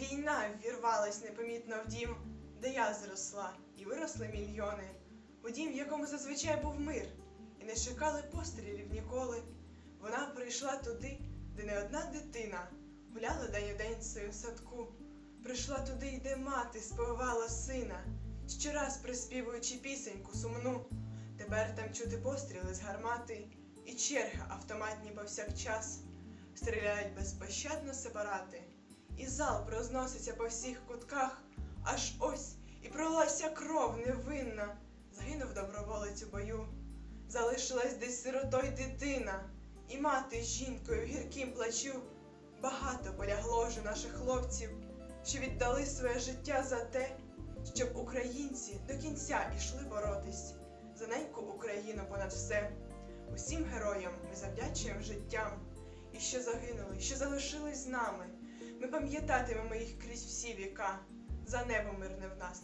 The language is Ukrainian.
Війна ввірвалась непомітно в дім, де я зросла, і виросли мільйони. У дім, в якому зазвичай був мир, і не чекали пострілів ніколи. Вона прийшла туди, де не одна дитина гуляла день у день в своїм садку. Прийшла туди, де мати сповивала сина, щораз приспівуючи пісеньку сумну. Тепер там чути постріли з гармати, і черги автоматні повсякчас. Стріляють безпощадно сепарати, і залп розноситься по всіх кутках, аж ось і пролася кров невинна. Загинув доброволець у бою. Залишилась десь сиротою дитина, і мати з жінкою гірким плачу. Багато полягло вже наших хлопців, що віддали своє життя за те, щоб українці до кінця ішли боротись за неньку Україну понад все. Усім героям ми завдячуємо життям, і що загинули, що залишились з нами. Ми пам'ятатимемо їх крізь всі віка, за небо мирне в нас.